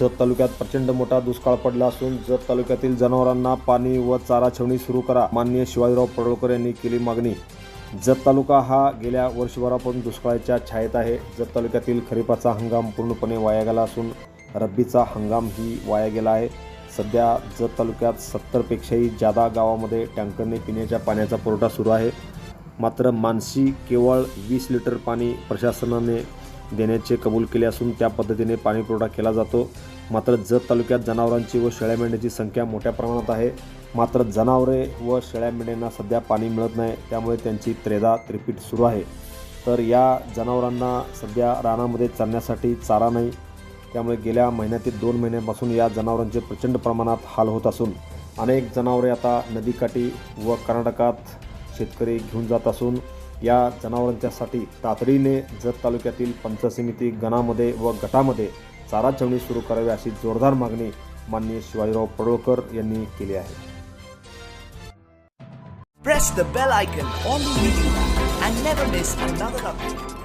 जत तालुक्यात प्रचंड मोठा दुष्काळ पडला असून जत तालुक्यातील जनावरांना पाणी व चारा छावणी सुरू करा माननीय शिवाजीराव पडळकर यांनी केली मागणी. जत तालुका हा गेल्या वर्षभरापासून दुष्काळाच्या छायेत आहे. जत तालुक्यातील खरीपाचा हंगाम पूर्णपणे वाया गेला असून रब्बीचा हंगामही वाया गेला आहे. सध्या जत तालुक्यात सत्तरपेक्षाही जादा गावामध्ये टँकरने पिण्याच्या पाण्याचा पुरवठा सुरू आहे. मात्र मानसी केवळ वीस लिटर पाणी प्रशासनाने देण्याचे कबूल केले असून त्या पद्धतीने पाणीपुरवठा केला जातो. मात्र जत तालुक्यात जनावरांची व शेळ्या मेंढ्यांची संख्या मोठ्या प्रमाणात आहे. मात्र जनावरे व शेळ्या मेंढ्यांना सध्या पाणी मिळत नाही. त्यामुळे त्यांची त्रेदा त्रिपीट सुरू आहे. तर या जनावरांना सध्या रानामध्ये चरण्यासाठी चारा नाही. त्यामुळे गेल्या महिन्यातील दोन महिन्यापासून या जनावरांचे प्रचंड प्रमाणात हाल होत असून अनेक जनावरे आता नदीकाठी व कर्नाटकात शेतकरी घेऊन जात असून या जनावरांच्यासाठी तातडीने जत तालुक्यातील पंच समिती गणामध्ये व गटामध्ये चारा छावणी सुरू करावी अशी जोरदार मागणी माननीय शिवाजीराव पडळकर यांनी केली आहे Press the bell icon on the video and never miss another update.